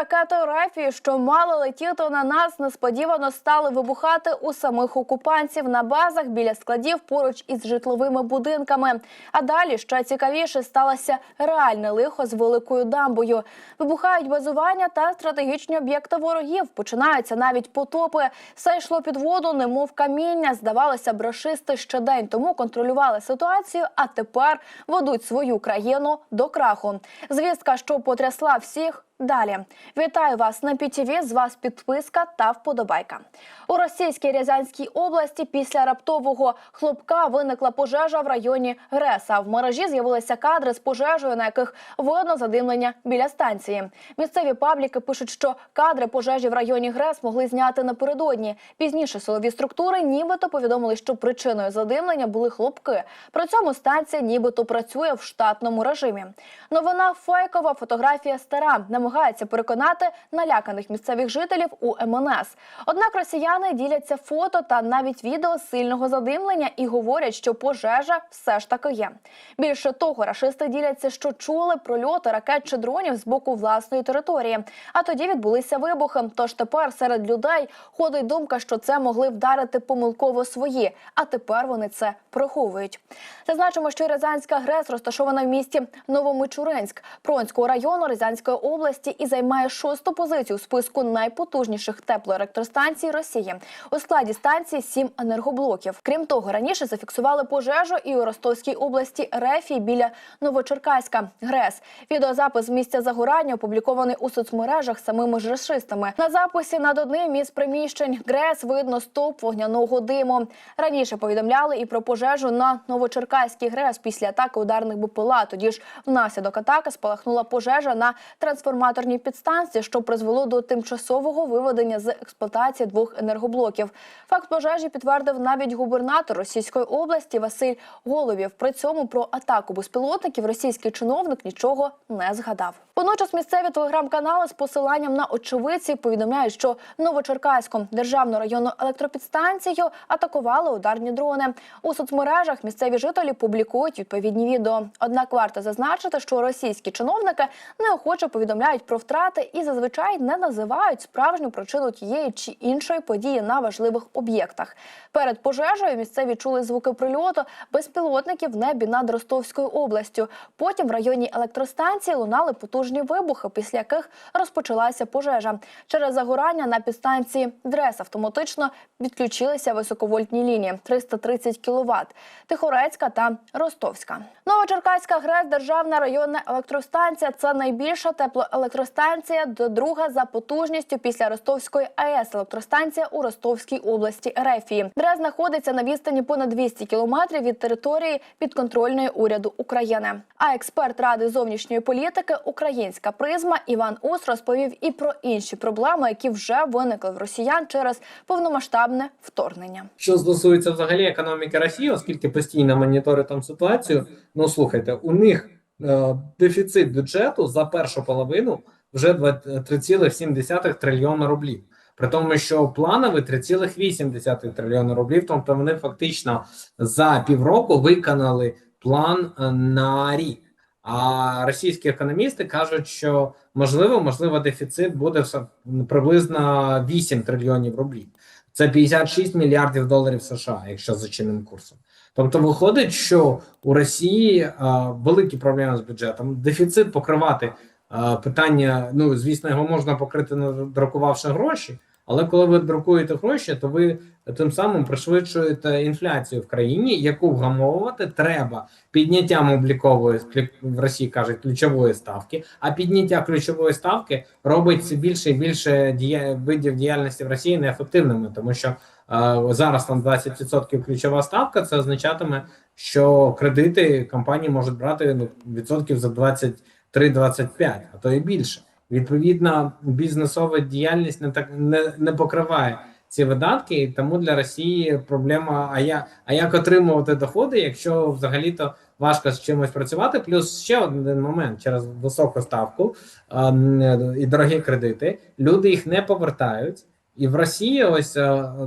ракети РФ, що мали летіти на нас, несподівано стали вибухати у самих окупантів на базах біля складів поруч із житловими будинками. А далі ще цікавіше сталося реальне лихо з великою дамбою. Вибухають базування та стратегічні об'єкти ворогів. Починаються навіть потопи. Все йшло під воду, немов каміння. Здавалося, б, рашисти ще день тому контролювали ситуацію, а тепер ведуть свою країну до краху. Звістка, що потрясла всіх. Далі вітаю вас на ПІТІВІ, З вас підписка та вподобайка. У російській Рязанській області після раптового хлопка виникла пожежа в районі Греса. В мережі з'явилися кадри з пожежею, на яких видно задимлення біля станції. Місцеві пабліки пишуть, що кадри пожежі в районі Грес могли зняти напередодні. Пізніше силові структури нібито повідомили, що причиною задимлення були хлопки. При цьому станція нібито працює в штатному режимі. Новина фейкова, фотографія стара. Намагається переконати наляканих місцевих жителів у МНС. Однак росіяни діляться фото та навіть відео сильного задимлення і говорять, що пожежа все ж таки є. Більше того, рашисти діляться, що чули прольоти ракет чи дронів з боку власної території. А тоді відбулися вибухи. Тож тепер серед людей ходить думка, що це могли вдарити помилково свої, а тепер вони це приховують. Зазначимо, що Рязанська ГРЕС розташована в місті Новомичуринськ Пронського району Рязанської області і займає шосту позицію у списку найпотужніших теплоелектростанцій Росії. У складі станції сім енергоблоків. Крім того, раніше зафіксували пожежу і у Ростовській області Рефі біля Новочеркаська ГРЕС. Відеозапис місця загорання опублікований у соцмережах самими ж рашистами. На записі над одним із приміщень ГРЕС видно стовп вогняного диму. Раніше повідомляли і про пожежу на Новочеркаській ГРЕС після атаки ударних БПЛА. Тоді ж внаслідок атаки спалахнула пожежа на трансформаторній підстанції, що призвело до тимчасового виведення з експлуатації двох енергоблоків. Факт пожежі підтвердив навіть губернатор Російської області Василь Головів. При цьому про атаку безпілотників російський чиновник нічого не згадав. Водночас місцеві телеграм-канали з посиланням на очевидці повідомляють, що Новочеркаську державну районну електропідстанцію атакували ударні дрони. У соцмережах місцеві жителі публікують відповідні відео. Однак варто зазначити, що російські чиновники неохоче повідомляють про втрати і зазвичай не називають справжню причину тієї чи іншої події на важливих об'єктах. Перед пожежею місцеві чули звуки прильоту безпілотників в небі над Ростовською областю. Потім в районі електростанції лунали потужні вибухи, після яких розпочалася пожежа. Через загорання на підстанції ДРЕС автоматично відключилися високовольтні лінії 330 кВт, Тихорецька та Ростовська. Новочеркаська ГРЕС державна районна електростанція. Це найбільша теплоелектростанція, до друга за потужністю після Ростовської АЕС. Електростанція у Ростовській області Рефії. ДРЕС знаходиться на відстані понад 200 кілометрів від території підконтрольної уряду України. А експерт ради зовнішньої політики Українська призма Іван Ус розповів і про інші проблеми, які вже виникли в росіян через повномасштабне вторгнення. Що стосується взагалі економіки Росії, оскільки постійно моніторю там ситуацію, ну слухайте, у них дефіцит бюджету за першу половину вже 3,7 трильйона рублів. При тому, що плановий 3,8 трильйона рублів, тобто вони фактично за півроку виконали план е, на рік. А російські економісти кажуть, що можливо, можливо, дефіцит буде приблизно 8 трильйонів рублів. Це 56 мільярдів доларів США, якщо за чинним курсом. Тобто, виходить, що у Росії а, великі проблеми з бюджетом. Дефіцит покривати а, питання. Ну звісно, його можна покрити надрукувавши гроші. Але коли ви друкуєте гроші, то ви тим самим пришвидшуєте інфляцію в країні, яку вгамовувати треба підняттям облікової в Росії кажуть ключової ставки. А підняття ключової ставки робить більше і більше дія видів діяльності в Росії неефективними, тому що е, зараз там 20% ключова ставка. Це означатиме, що кредити компанії можуть брати ну, відсотків за 23-25, а то і більше. Відповідно, бізнесова діяльність не так не, не покриває ці видатки, і тому для Росії проблема: а я а як отримувати доходи, якщо взагалі-то важко з чимось працювати? Плюс ще один момент через високу ставку а, і дорогі кредити. Люди їх не повертають. І в Росії, ось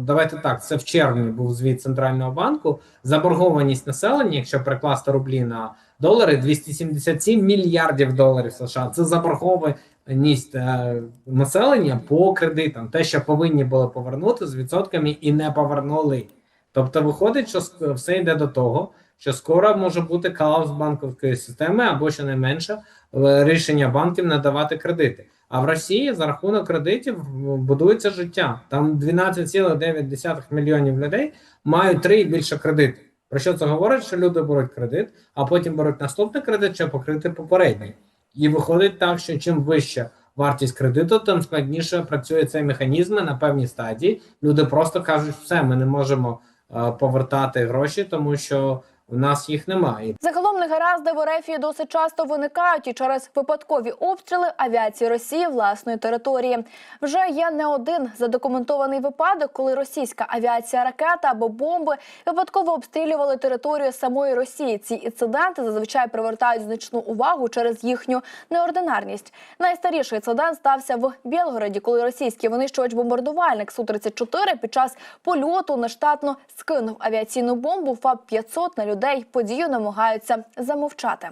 давайте так. Це в червні був звіт центрального банку. Заборгованість населення, якщо прикласти рублі на долари, 277 мільярдів доларів США. Це заборгованість е, населення по кредитам, те, що повинні були повернути з відсотками і не повернули. Тобто, виходить, що все йде до того, що скоро може бути колапс банківської системи або щонайменше е, рішення банків надавати кредити. А в Росії за рахунок кредитів будується життя. Там 12,9 мільйонів людей мають три і більше кредити. Про що це говорить? Що люди беруть кредит, а потім беруть наступний кредит, щоб покрити попередній. І виходить так, що чим вища вартість кредиту, тим складніше працює цей механізм на певній стадії. Люди просто кажуть, все, ми не можемо е, повертати гроші, тому що в нас їх немає. Загалом негаразди в РФ досить часто виникають і через випадкові обстріли авіації Росії власної території. Вже є не один задокументований випадок, коли російська авіація, ракета або бомби випадково обстрілювали територію самої Росії. Ці інциденти зазвичай привертають значну увагу через їхню неординарність. Найстаріший інцидент стався в Білгороді, коли російський винищувач-бомбардувальник Су-34 під час польоту нештатно скинув авіаційну бомбу ФАБ-500 на людей. Подію намагаються замовчати.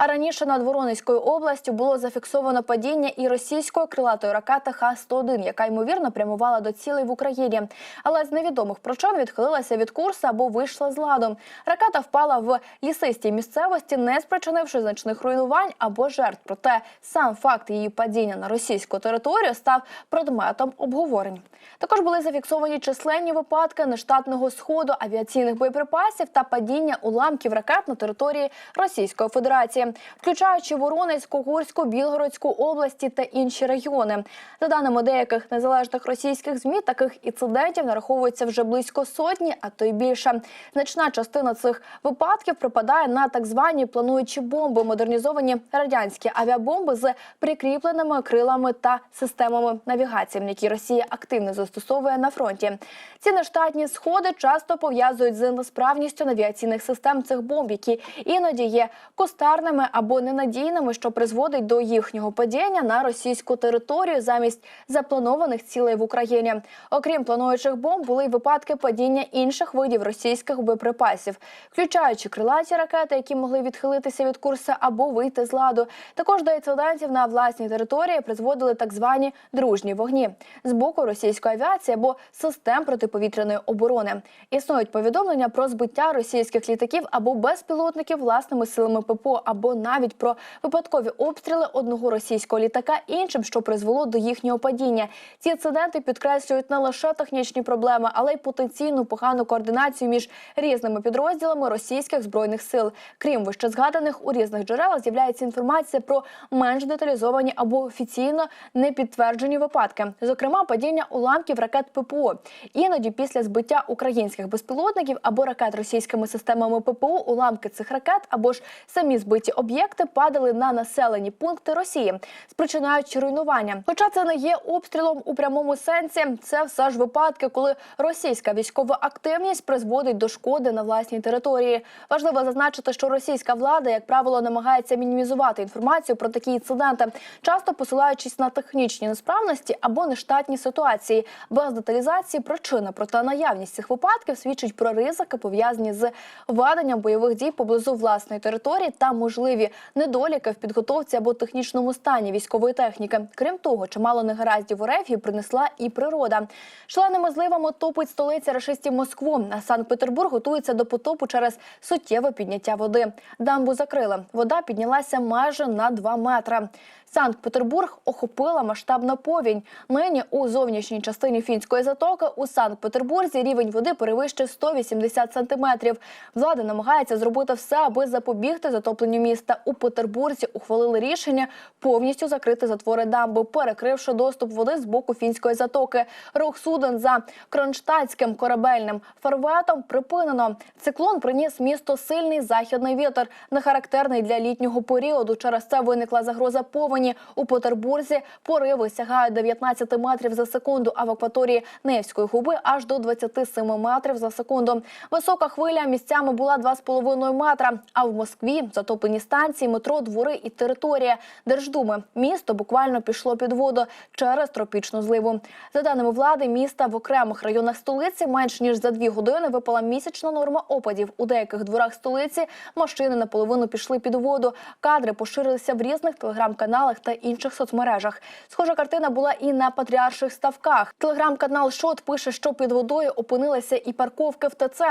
А раніше над Воронезькою областю було зафіксовано падіння і російської крилатої ракети Х-101, яка ймовірно прямувала до цілей в Україні. Але з невідомих причин відхилилася від курсу або вийшла з ладу. Ракета впала в лісистій місцевості, не спричинивши значних руйнувань або жертв. Проте сам факт її падіння на російську територію став предметом обговорень. Також були зафіксовані численні випадки нештатного сходу авіаційних боєприпасів та падіння уламків ракет на території Російської Федерації, включаючи Воронезьку, Гурську, Білгородську області та інші райони. За даними деяких незалежних російських змі, таких інцидентів нараховується вже близько сотні, а то й більше. Значна частина цих випадків припадає на так звані плануючі бомби, модернізовані радянські авіабомби з прикріпленими крилами та системами навігації, які Росія активно застосовує на фронті. Ці нештатні сходи часто пов'язують з несправністю навігаційних систем цих бомб, які іноді є кустарними або ненадійними, що призводить до їхнього падіння на російську територію замість запланованих цілей в Україні. Окрім плануючих бомб, були й випадки падіння інших видів російських боєприпасів, включаючи крилаті ракети, які могли відхилитися від курсу або вийти з ладу. Також до інцидентів на власній території призводили так звані дружні вогні з боку російської авіації або систем протиповітряної оборони. Існують повідомлення про збиття російських літаків або безпілотників власними силами ППО, або навіть про випадкові обстріли одного російського літака іншим, що призвело до їхнього падіння. Ці інциденти підкреслюють не лише технічні проблеми, але й потенційну погану координацію між різними підрозділами російських збройних сил. Крім вище згаданих, у різних джерелах з'являється інформація про менш деталізовані або офіційно не підтверджені випадки, зокрема падіння уламків ракет ППО. Іноді після збиття українських безпілотників або ракет російськими системами ППО уламки цих ракет або ж самі збиті об'єкти падали на населені пункти Росії, спричинаючи руйнування. Хоча це не є обстрілом у прямому сенсі, це все ж випадки, коли російська військова активність призводить до шкоди на власній території. Важливо зазначити, що російська влада, як правило, намагається мінімізувати інформацію про такі інциденти, часто посилаючись на технічні несправності або нештатні ситуації. Без деталізації причини, проте наявність цих випадків свідчить про ризики, пов'язані з веденням бойових дій поблизу власної території та можливі недоліки в підготовці або технічному стані військової техніки. Крім того, чимало негараздів у рефі принесла і природа. Шаленими зливами топить столиця рашистів Москву. А Санкт-Петербург готується до потопу через суттєве підняття води. Дамбу закрили. Вода піднялася майже на 2 метри. Санкт-Петербург охопила масштабна повінь. Нині у зовнішній частині фінської затоки у Санкт-Петербурзі рівень води перевищив 180 сантиметрів. Влада намагається зробити все, аби запобігти затопленню міста. У Петербурзі ухвалили рішення повністю закрити затвори дамби, перекривши доступ води з боку фінської затоки. Рух суден за кронштадтським корабельним фарветом припинено. Циклон приніс місто сильний західний вітер, не характерний для літнього періоду. Через це виникла загроза повені. У Петербурзі пориви сягають 19 метрів за секунду, а в акваторії Невської губи аж до 27 метрів за секунду. Висока хвиля місцями була 2,5 метра. А в Москві затоплені станції, метро, двори і територія Держдуми. Місто буквально пішло під воду через тропічну зливу. За даними влади, міста в окремих районах столиці менш ніж за дві години випала місячна норма опадів. У деяких дворах столиці машини наполовину пішли під воду. Кадри поширилися в різних телеграм-каналах телеграм-каналах та інших соцмережах. Схожа картина була і на патріарших ставках. Телеграм-канал Шот пише, що під водою опинилися і парковки в ТЦ.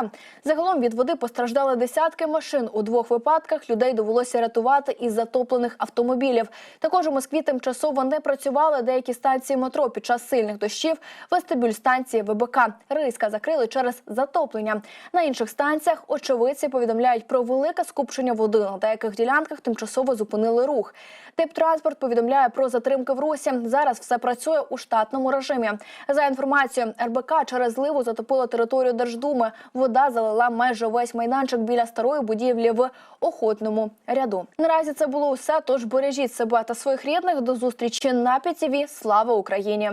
Загалом від води постраждали десятки машин. У двох випадках людей довелося рятувати із затоплених автомобілів. Також у Москві тимчасово не працювали деякі станції метро під час сильних дощів. Вестибюль станції ВБК Риська закрили через затоплення. На інших станціях очевидці повідомляють про велике скупчення води. На деяких ділянках тимчасово зупинили рух. Тип транспорт повідомляє про затримки в русі. Зараз все працює у штатному режимі. За інформацією РБК через зливу затопило територію Держдуми. Вода залила майже весь майданчик біля старої будівлі в охотному ряду. Наразі це було усе. Тож бережіть себе та своїх рідних. До зустрічі на ПІТІВІ. Слава Україні!